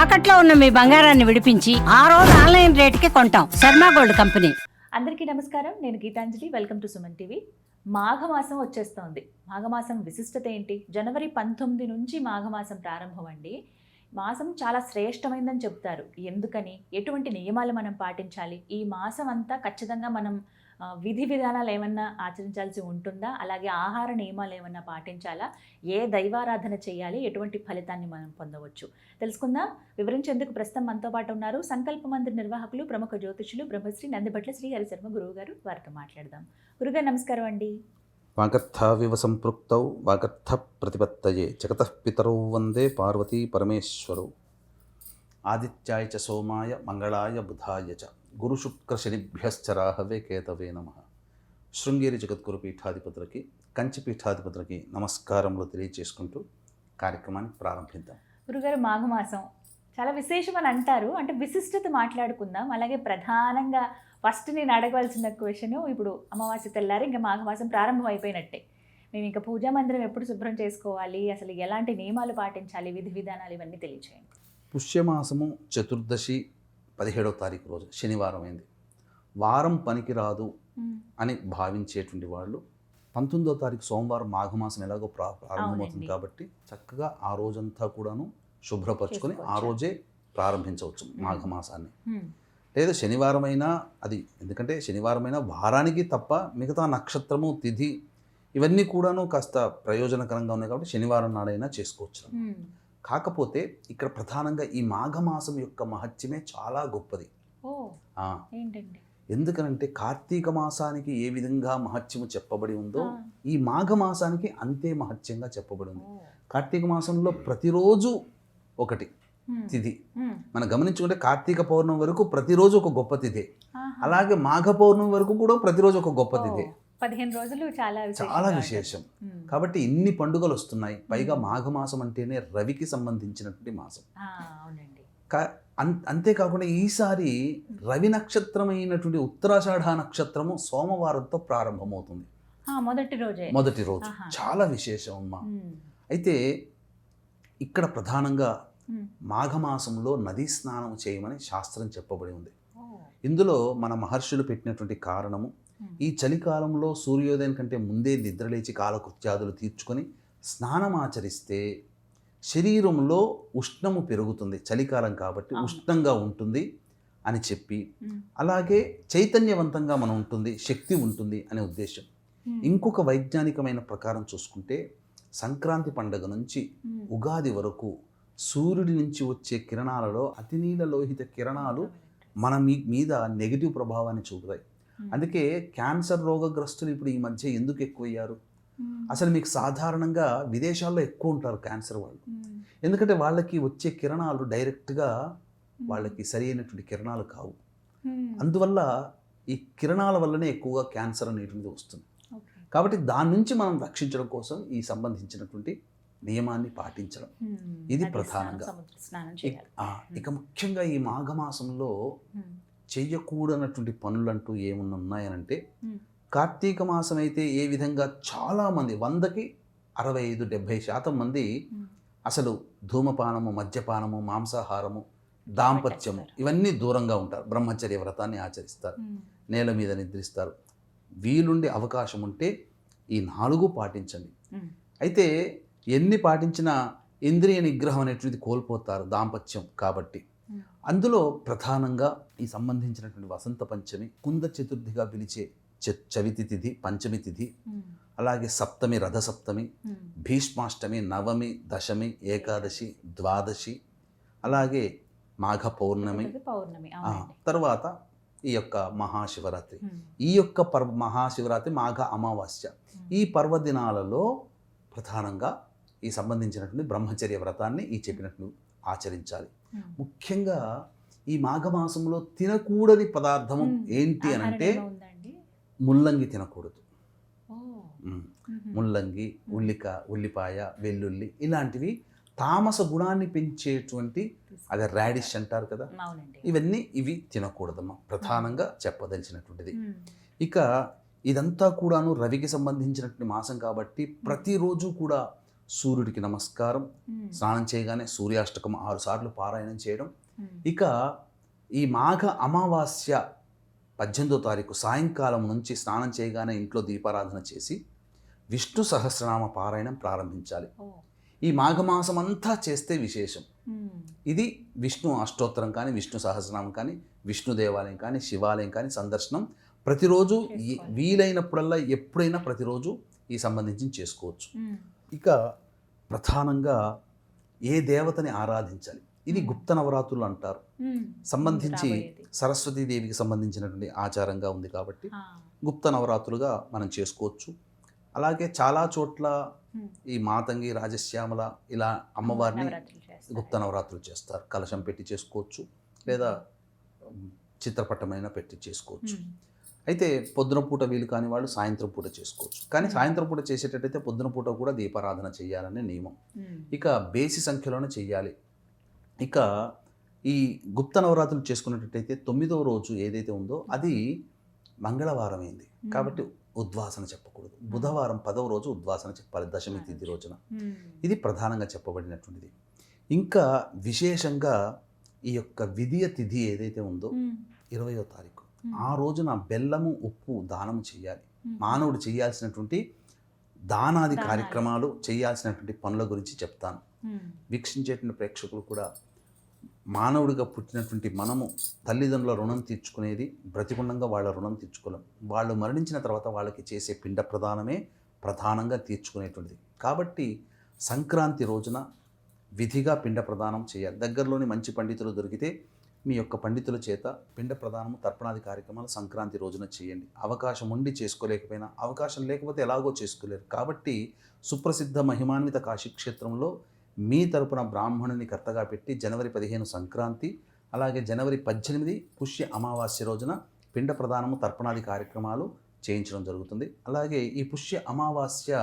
తాకట్లో ఉన్న మీ బంగారాన్ని విడిపించి ఆ రోజు ఆన్లైన్ రేటుకి కొంటాం. Sharma gold company. అందరికీ నమస్కారం. నేను Geetanjali. Welcome to Suman TV. మాఘమాసం వచ్చేస్తోంది. మాఘమాసం విశిష్టత ఏంటి? జనవరి పంతొమ్మిది నుంచి మాఘమాసం ప్రారంభం అండి మాసం చాలా శ్రేష్టమైందని చెప్తారు. ఎందుకని? ఎటువంటి నియమాలు మనం పాటించాలి? ఈ మాసం అంతా ఖచ్చితంగా మనం విధి విధానాలు ఏమన్నా ఆచరించాల్సి ఉంటుందా? అలాగే ఆహార నియమాలు ఏమన్నా పాటించాలా? ఏ దైవారాధన చేయాలి? ఎటువంటి ఫలితాన్ని మనం పొందవచ్చు? తెలుసుకుందాం. వివరించేందుకు ప్రస్తుతం మనతో పాటు ఉన్నారు సంకల్ప మందిర్ నిర్వాహకులు ప్రముఖ జ్యోతిషులు బ్రహ్మశ్రీ నందిభట్ల శ్రీ హరిశర్మ గురువు గారు వారితో మాట్లాడదాం. గురుగారు నమస్కారం అండి. వాగర్థావివ సంపృక్తౌ వాగర్థ ప్రతిపత్తయే జగతః పితరౌ వందే పార్వతీ పరమేశ్వరౌ. ఆదిత్యాయ చ సోమాయ మంగళాయ బుధాయ చ. గురుశుక్రశనిభ్యశ్చరాహవే కేతవే నమ. శృంగేరి జగద్గురు పీఠాధిపతులకి కంచి పీఠాధిపతులకి నమస్కారములు తెలియజేసుకుంటూ కార్యక్రమాన్ని ప్రారంభిద్దాం. గురుగారు మాఘమాసం చాలా విశేషం అని అంటారు. అంటే విశిష్టత మాట్లాడుకుందాం. అలాగే ప్రధానంగా ఫస్ట్ నేను అడగవలసిన క్వశ్చన్ ఇప్పుడు అమావాస్య తెల్లారి ఇంకా మాఘమాసం ప్రారంభం అయిపోయినట్టే. మేము ఇంకా పూజా మందిరం ఎప్పుడు శుభ్రం చేసుకోవాలి? అసలు ఎలాంటి నియమాలు పాటించాలి? విధి విధానాలు ఇవన్నీ తెలియచేయండి. పుష్యమాసము చతుర్దశి పదిహేడవ తారీఖు రోజు శనివారం అయింది వారం పనికిరాదు అని భావించేటువంటి వాళ్ళు పంతొమ్మిదో తారీఖు సోమవారం మాఘమాసం ఎలాగో ప్రా ప్రారంభమవుతుంది. కాబట్టి చక్కగా ఆ రోజంతా కూడాను శుభ్రపరచుకొని ఆ. రోజే ప్రారంభించవచ్చు మాఘమాసాన్ని. లేదా శనివారం అయినా అది ఎందుకంటే శనివారం అయినా వారానికి తప్ప మిగతా నక్షత్రము తిథి ఇవన్నీ కూడాను కాస్త ప్రయోజనకరంగా ఉన్నాయి కాబట్టి శనివారం నాడైనా చేసుకోవచ్చు. కాకపోతే ఇక్కడ ప్రధానంగా ఈ మాఘమాసం యొక్క మహత్యమే చాలా గొప్పది ఎందుకనంటే కార్తీక మాసానికి ఏ విధంగా మహత్యము చెప్పబడి ఉందో. ఈ మాఘ మాసానికి అంతే మహత్యంగా చెప్పబడి ఉంది. కార్తీక మాసంలో ప్రతిరోజు ఒకటి. తిథి. మనం గమనించుకుంటే కార్తీక పౌర్ణమి వరకు ప్రతిరోజు ఒక గొప్ప తిథి. అలాగే మాఘ పౌర్ణమి వరకు కూడా ప్రతిరోజు ఒక గొప్ప తిథి పదిహేను రోజులు చాలా చాలా. విశేషం. కాబట్టి ఇన్ని పండుగలు వస్తున్నాయి పైగా. మాఘమాసం అంటేనే రవికి సంబంధించినటువంటి మాసం అవునండి అంతేకాకుండా ఈసారి రవి నక్షత్రమైనటువంటి ఉత్తరాషాఢ నక్షత్రము సోమవారంతో ప్రారంభమవుతుంది మొదటి రోజే మొదటి రోజు. చాలా విశేషం అమ్మా. అయితే ఇక్కడ ప్రధానంగా. మాఘమాసంలో నదీ స్నానం చేయమని శాస్త్రం చెప్పబడి ఉంది. ఇందులో మన మహర్షులు పెట్టినటువంటి కారణము. ఈ చలికాలంలో సూర్యోదయం కంటే ముందే నిద్రలేచి కాలకృత్యాదులు తీర్చుకొని స్నానం ఆచరిస్తే శరీరంలో ఉష్ణము పెరుగుతుంది చలికాలం కాబట్టి. ఉష్ణంగా ఉంటుంది అని చెప్పి. అలాగే చైతన్యవంతంగా మనం ఉంటుంది శక్తి ఉంటుంది అనే ఉద్దేశం. ఇంకొక వైజ్ఞానికమైన ప్రకారం చూసుకుంటే సంక్రాంతి పండుగ నుంచి. ఉగాది వరకు సూర్యుడి నుంచి వచ్చే కిరణాలలో అతినీల లోహిత కిరణాలు మన మీ మీద నెగిటివ్ ప్రభావాన్ని చూపుతాయి. అందుకే క్యాన్సర్ రోగగ్రస్తులు ఇప్పుడు ఈ మధ్య ఎందుకు ఎక్కువయ్యారు. అసలు మీకు సాధారణంగా విదేశాల్లో ఎక్కువ ఉంటారు క్యాన్సర్ వాళ్ళు. ఎందుకంటే వాళ్ళకి వచ్చే కిరణాలు డైరెక్ట్గా. వాళ్ళకి సరి అయినటువంటి కిరణాలు కావు. అందువల్ల ఈ కిరణాల వల్లనే ఎక్కువగా క్యాన్సర్ అనేటువంటిది వస్తుంది. కాబట్టి దాని నుంచి మనం రక్షించడం కోసం ఈ సంబంధించినటువంటి నియమాన్ని పాటించడం. ఇది ప్రధానంగా. ఇక ముఖ్యంగా ఈ మాఘమాసంలో చెయ్యకూడనటువంటి పనులంటూ ఏమన్నా ఉన్నాయనంటే. కార్తీక మాసం అయితే ఏ విధంగా చాలామంది వందకి అరవై ఐదు డెబ్భై శాతం మంది. అసలు ధూమపానము మద్యపానము మాంసాహారము దాంపత్యము. ఇవన్నీ దూరంగా ఉంటారు బ్రహ్మచర్య వ్రతాన్ని ఆచరిస్తారు. నేల మీద నిద్రిస్తారు వీలుండే అవకాశం ఉంటే ఈ నాలుగు పాటించండి. అయితే ఎన్ని పాటించినా ఇంద్రియ నిగ్రహం అనేటువంటిది కోల్పోతారు దాంపత్యం కాబట్టి. అందులో ప్రధానంగా ఈ సంబంధించినటువంటి వసంత పంచమి కుంద చతుర్థిగా పిలిచే చ- చవితి తిథి పంచమి తిథి. అలాగే సప్తమి రథసప్తమి హ్మ్. భీష్మాష్టమి నవమి దశమి ఏకాదశి ద్వాదశి అలాగే మాఘ పౌర్ణమి పౌర్ణమి తర్వాత ఈ యొక్క మహాశివరాత్రి. ఈ యొక్క పర్వ మహాశివరాత్రి మాఘ అమావాస్య. ఈ పర్వదినాలలో ప్రధానంగా ఈ సంబంధించినటువంటి బ్రహ్మచర్య వ్రతాన్ని ఈ చెప్పినట్లు ఆచరించాలి. ముఖ్యంగా ఈ మాఘమాసంలో తినకూడని పదార్థము హ్మ్. ఏంటి అని అంటే ముల్లంగి తినకూడదు. ముల్లంగి ఉల్లిక ఉల్లిపాయ వెల్లుల్లి ఇలాంటివి తామస గుణాన్ని పెంచేటువంటి అదే రాడిష్ అంటారు కదా. ఇవన్నీ ఇవి తినకూడదమ్మా. ప్రధానంగా చెప్పదలిచినటువంటిది. ఇక ఇదంతా కూడాను రవికి సంబంధించినటువంటి మాసం కాబట్టి ప్రతిరోజు కూడా సూర్యుడికి నమస్కారం. స్నానం చేయగానే సూర్యాష్టకం ఆరు సార్లు పారాయణం చేయడం. ఇక ఈ మాఘ అమావాస్య పద్దెనిమిదో తారీఖు సాయంకాలం నుంచి స్నానం చేయగానే ఇంట్లో దీపారాధన చేసి విష్ణు సహస్రనామ పారాయణం ప్రారంభించాలి. ఈ మాఘమాసం అంతా చేస్తే విశేషం. ఇది విష్ణు అష్టోత్తరం కానీ విష్ణు సహస్రనామం కానీ విష్ణు దేవాలయం కానీ శివాలయం కానీ సందర్శనం ప్రతిరోజు. వీలైనప్పుడల్లా ఎప్పుడైనా ప్రతిరోజు ఈ సంబంధించి చేసుకోవచ్చు. ఇక ప్రధానంగా ఏ దేవతని ఆరాధించాలి ఇది గుప్త నవరాత్రులు అంటారు. సంబంధించి దేవికి సంబంధించినటువంటి ఆచారంగా ఉంది కాబట్టి. గుప్త నవరాత్రులుగా మనం చేసుకోవచ్చు అలాగే చాలా చోట్ల. ఈ మాతంగి రాజశ్యామల ఇలా అమ్మవారిని. గుప్త నవరాత్రులు చేస్తారు కలశం పెట్టి చేసుకోవచ్చు లేదా చిత్రపటమైన పెట్టి చేసుకోవచ్చు. అయితే పొద్దున పూట వీలు కాని వాళ్ళు సాయంత్రం పూట చేసుకోవచ్చు కానీ. సాయంత్రం పూట చేసేటట్టయితే పొద్దున పూట కూడా దీపారాధన చేయాలనే నియమం. ఇక బేసి సంఖ్యలోనే చెయ్యాలి ఇక ఈ గుప్త నవరాత్రులు చేసుకున్నట్టయితే తొమ్మిదవ రోజు ఏదైతే ఉందో అది మంగళవారం అయింది. కాబట్టి ఉద్వాసన చెప్పకూడదు బుధవారం పదవ రోజు ఉద్వాసన చెప్పాలి దశమి తిథి రోజు. రోజున. ఇది ప్రధానంగా చెప్పబడినటువంటిది ఇంకా విశేషంగా ఈ యొక్క విధియ తిథి ఏదైతే ఉందో. ఇరవయో తారీఖు. ఆ రోజున బెల్లము ఉప్పు దానం చేయాలి. మానవుడు చేయాల్సినటువంటి దానాది. కార్యక్రమాలు చేయాల్సినటువంటి పనుల గురించి చెప్తాను. వీక్షించేటువంటి ప్రేక్షకులు కూడా మానవుడిగా పుట్టినటువంటి మనము తల్లిదండ్రుల రుణం తీర్చుకునేది బ్రతికుండంగా వాళ్ళ రుణం తీర్చుకోలేం వాళ్ళు మరణించిన తర్వాత వాళ్ళకి చేసే పిండ ప్రదానమే ప్రధానంగా తీర్చుకునేటువంటిది కాబట్టి సంక్రాంతి రోజున విధిగా పిండ ప్రదానం చేయాలి దగ్గరలోని మంచి పండితులు దొరికితే మీ యొక్క పండితుల చేత పిండ ప్రదానము తర్పణాది కార్యక్రమాలు సంక్రాంతి రోజున చేయండి. అవకాశం ఉండి చేసుకోలేకపోయినా అవకాశం లేకపోతే ఎలాగో చేసుకోలేరు. కాబట్టి సుప్రసిద్ధ మహిమాన్విత కాశీక్షేత్రంలో మీ తరపున బ్రాహ్మణుని కర్తగా పెట్టి జనవరి పదిహేను సంక్రాంతి అలాగే జనవరి పద్దెనిమిది పుష్య అమావాస్య రోజున పిండ ప్రదానము తర్పణాది కార్యక్రమాలు చేయించడం జరుగుతుంది. అలాగే ఈ పుష్య అమావాస్య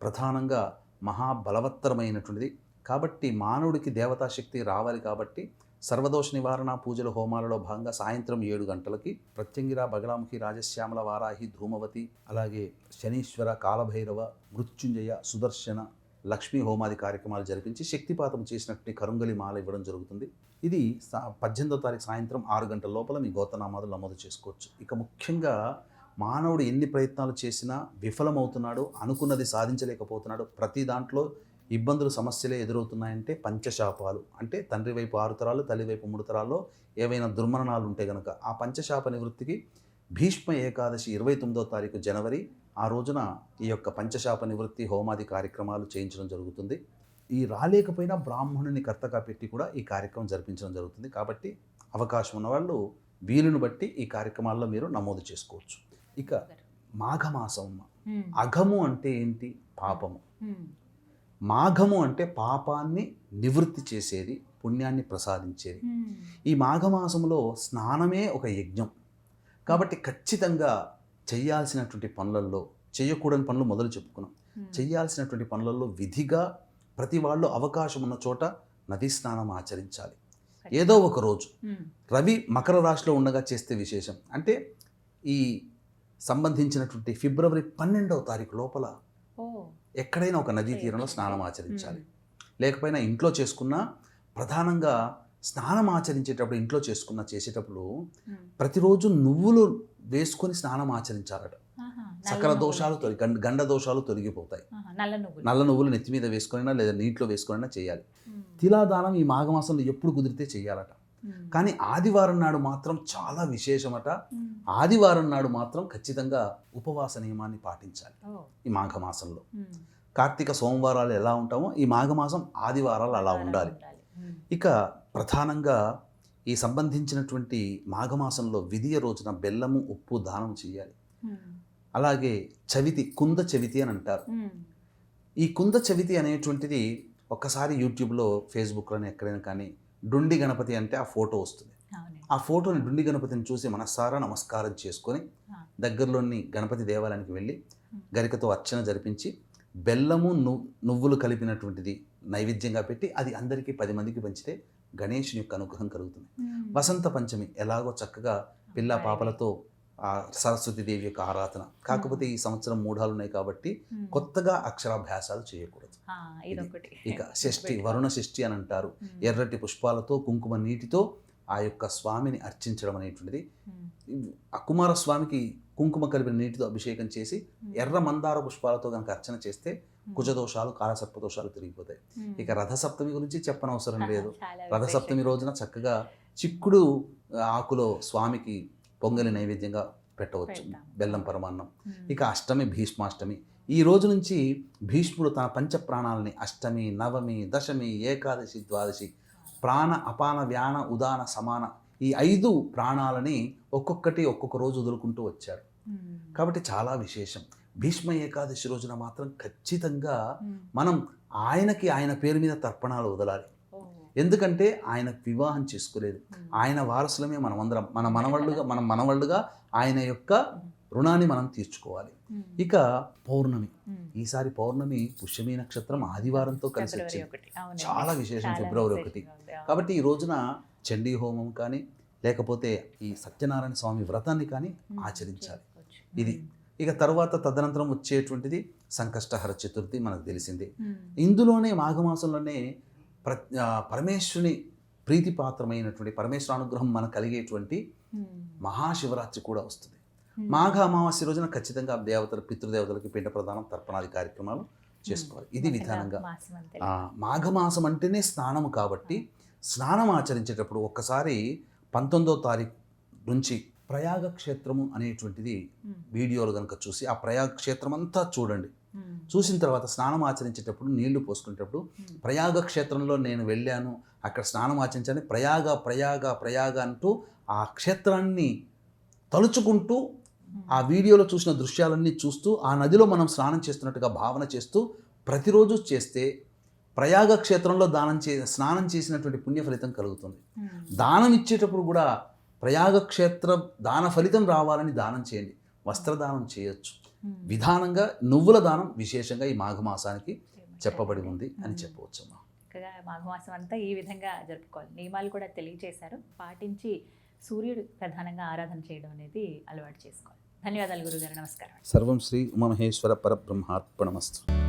ప్రధానంగా మహాబలవత్తరమైనటువంటిది. కాబట్టి మానవుడికి దేవతాశక్తి రావాలి కాబట్టి సర్వదోష నివారణ పూజల హోమాలలో భాగంగా సాయంత్రం ఏడు గంటలకి ప్రత్యంగిర బగలాముఖి రాజశ్యామల వారాహి ధూమవతి అలాగే శనీశ్వర కాలభైరవ మృత్యుంజయ సుదర్శన లక్ష్మీ హోమాది కార్యక్రమాలు జరిపించి శక్తిపాతం చేసినట్టు కరుంగలి మాల ఇవ్వడం జరుగుతుంది. ఇది పద్దెనిమిదో తారీఖు సాయంత్రం ఆరు గంటల లోపల మీ గోతనామాదులు నమోదు చేసుకోవచ్చు. ఇక ముఖ్యంగా మానవుడు ఎన్ని ప్రయత్నాలు చేసినా విఫలమవుతున్నాడు అనుకున్నది సాధించలేకపోతున్నాడు ప్రతి దాంట్లో ఇబ్బందులు సమస్యలే ఎదురవుతున్నాయంటే పంచశాపాలు. అంటే తండ్రి వైపు ఆరు తరాలు తల్లి వైపు మూడు తరాల్లో ఏవైనా దుర్మరణాలు ఉంటే కనుక ఆ పంచశాప నివృత్తికి భీష్మ ఏకాదశి ఇరవై తొమ్మిదో తారీఖు జనవరి ఆ రోజున ఈ యొక్క పంచశాప నివృత్తి హోమాది కార్యక్రమాలు చేయించడం జరుగుతుంది. ఈ రాలేకపోయినా బ్రాహ్మణుని కర్తగా పెట్టి కూడా ఈ కార్యక్రమం జరిపించడం జరుగుతుంది. కాబట్టి అవకాశం ఉన్నవాళ్ళు వీలును బట్టి ఈ కార్యక్రమాల్లో మీరు నమోదు చేసుకోవచ్చు. ఇక మాఘమాసం. అఘము అంటే ఏంటి? పాపము. మాఘము అంటే పాపాన్ని నివృత్తి చేసేది పుణ్యాన్ని ప్రసాదించేది. ఈ మాఘమాసంలో స్నానమే ఒక యజ్ఞం. కాబట్టి ఖచ్చితంగా చేయాల్సినటువంటి పనులలో చేయకూడని పనులు మొదలు చెప్పుకున్నాం. చేయాల్సినటువంటి పనులలో విధిగా ప్రతి వాళ్ళు అవకాశం ఉన్న చోట నదీ స్నానం ఆచరించాలి. ఏదో ఒక రోజు. రవి మకర రాశిలో ఉండగా చేస్తే విశేషం. అంటే ఈ సంబంధించినటువంటి ఫిబ్రవరి పన్నెండవ తారీఖు లోపల ఎక్కడైనా ఒక నదీ తీరంలో స్నానం ఆచరించాలి. లేకపోయినా ఇంట్లో చేసుకున్న ప్రధానంగా స్నానం ఆచరించేటప్పుడు ఇంట్లో చేసుకున్న చేసేటప్పుడు. ప్రతిరోజు నువ్వులు వేసుకొని స్నానం ఆచరించాలట సకల. దోషాలు తొలగి గండ- దోషాలు తొలగిపోతాయి. నల్ల నువ్వులు నల్ల నువ్వులు నెత్తి మీద వేసుకొనైనా లేదా నీటిలో వేసుకొనైనా చేయాలి. తిలాదానం ఈ మాఘమాసంలో ఎప్పుడు కుదిరితే చేయాలట. కానీ ఆదివారం నాడు మాత్రం చాలా విశేషమట. ఆదివారం నాడు మాత్రం ఖచ్చితంగా ఉపవాస నియమాన్ని పాటించాలి. ఈ మాఘమాసంలో. కార్తీక సోమవారాలు ఎలా ఉంటామో ఈ మాఘమాసం ఆదివారాలు అలా ఉండాలి. ఇక ప్రధానంగా ఈ సంబంధించినటువంటి మాఘమాసంలో విధియ రోజున బెల్లము ఉప్పు దానం చేయాలి. అలాగే చవితి కుంద చవితి అని అంటారు. ఈ కుంద చవితి అనేటువంటిది ఒక్కసారి యూట్యూబ్లో ఫేస్బుక్లోనే ఎక్కడైనా కానీ డుండి గణపతి అంటే ఆ ఫోటో వస్తుంది ఆ ఫోటోని డుండి గణపతిని చూసి మనసారా నమస్కారం చేసుకొని. దగ్గరలోని గణపతి దేవాలయానికి వెళ్ళి. గరికతో అర్చన జరిపించి బెల్లము నువ్వులు కలిపినటువంటిది నైవేద్యంగా పెట్టి అది అందరికీ పది మందికి పంచితే గణేషుని యొక్క అనుగ్రహం కలుగుతుంది. వసంత పంచమి ఎలాగో చక్కగా పిల్ల పాపలతో ఆ సరస్వతి దేవి యొక్క ఆరాధన కాకపోతే ఈ సంవత్సరం మూఢాలు ఉన్నాయి కాబట్టి. కొత్తగా అక్షరాభ్యాసాలు చేయకూడదు ఇక షష్ఠి వరుణ షష్ఠి అని అంటారు. ఎర్రటి పుష్పాలతో కుంకుమ నీటితో ఆ యొక్క స్వామిని అర్చించడం అనేటువంటిది. ఆ కుమారస్వామికి కుంకుమ కలిపిన నీటితో అభిషేకం చేసి. ఎర్ర మందార పుష్పాలతో కనుక అర్చన చేస్తే. కుజదోషాలు కాలసర్పదోషాలు తిరిగిపోతాయి. ఇక రథసప్తమి గురించి చెప్పనవసరం లేదు రథసప్తమి. రోజున చక్కగా చిక్కుడు ఆకులో స్వామికి పొంగలి నైవేద్యంగా పెట్టవచ్చు. బెల్లం పరమాన్నం. ఇక అష్టమి భీష్మాష్టమి ఈ రోజు నుంచి భీష్ముడు తన పంచ ప్రాణాలని అష్టమి నవమి దశమి ఏకాదశి ద్వాదశి ప్రాణ అపాన వ్యాన ఉదాన సమాన ఈ ఐదు ప్రాణాలని ఒక్కొక్కటి ఒక్కొక్క రోజు వదులుకుంటూ వచ్చారు. కాబట్టి చాలా విశేషం భీష్మ ఏకాదశి రోజున మాత్రం ఖచ్చితంగా. మనం ఆయనకి ఆయన పేరు మీద తర్పణాలు వదలాలి. ఎందుకంటే ఆయన వివాహం చేసుకోలేదు. ఆయన వారసులమే మనమందరం మన మనవళ్ళుగా మన మనవళ్ళుగా ఆయన యొక్క రుణాన్ని మనం తీర్చుకోవాలి. ఇక పౌర్ణమి. ఈసారి పౌర్ణమి పుష్యమి నక్షత్రం ఆదివారంతో కలిసి వచ్చింది. చాలా విశేషం ఫిబ్రవరి ఒకటి. కాబట్టి ఈ రోజున చండీ హోమం కానీ లేకపోతే ఈ సత్యనారాయణ స్వామి వ్రతాన్ని కానీ. ఆచరించాలి. ఇది. ఇక తర్వాత తదనంతరం వచ్చేటువంటిది సంకష్టహర చతుర్థి మనకు తెలిసిందే. ఇందులోనే మాఘమాసంలోనే ప్ర పరమేశ్వరుని ప్రీతిపాత్రమైనటువంటి పరమేశ్వర అనుగ్రహం మనకు కలిగేటువంటి మ్మ్. మహాశివరాత్రి కూడా వస్తుంది మ్మ్. మాఘ అమావాస్య రోజున ఖచ్చితంగా దేవతల పితృదేవతలకి పిండ ప్రదానం తర్పణాది కార్యక్రమాలు చేసుకోవాలి ఇది విధానంగా మాఘమాసం అంటేనే స్నానము కాబట్టి స్నానం ఆచరించేటప్పుడు ఒక్కసారి పంతొమ్మిదో తారీఖు నుంచి ప్రయాగ క్షేత్రము అనేటువంటిది. వీడియోలు కనుక చూసి ఆ ప్రయాగ క్షేత్రం అంతా చూడండి. చూసిన తర్వాత స్నానం ఆచరించేటప్పుడు నీళ్ళు పోసుకునేటప్పుడు. ప్రయాగ క్షేత్రంలో నేను వెళ్ళాను అక్కడ స్నానం ఆచరించాను ప్రయాగ ప్రయాగ ప్రయాగ అంటూ ఆ క్షేత్రాన్ని తలుచుకుంటూ ఆ వీడియోలో చూసిన దృశ్యాలన్నీ చూస్తూ ఆ నదిలో మనం స్నానం చేస్తున్నట్టుగా భావన చేస్తూ ప్రతిరోజు చేస్తే ప్రయాగ క్షేత్రంలో దానం చే స్నానం చేసినటువంటి పుణ్య ఫలితం కలుగుతుంది. దానం ఇచ్చేటప్పుడు కూడా ప్రయాగ క్షేత్ర దాన ఫలితం రావాలని దానం చేయండి వస్త్రదానం చేయొచ్చు. విధానంగా నువ్వుల దానం విశేషంగా ఈ మాఘమాసానికి చెప్పబడి ఉంది అని. చెప్పవచ్చు అమ్మా చక్కగా మాఘమాసం అంతా ఈ విధంగా జరుపుకోవాలి. నియమాలు కూడా తెలియజేశారు పాటించి సూర్యుడు ప్రధానంగా ఆరాధన చేయడం అనేది అలవాటు చేసుకోవాలి. ధన్యవాదాలు గురుగారు. నమస్కారం. సర్వం శ్రీ ఉమమహేశ్వర పరబ్రహ్మార్పణమస్తు.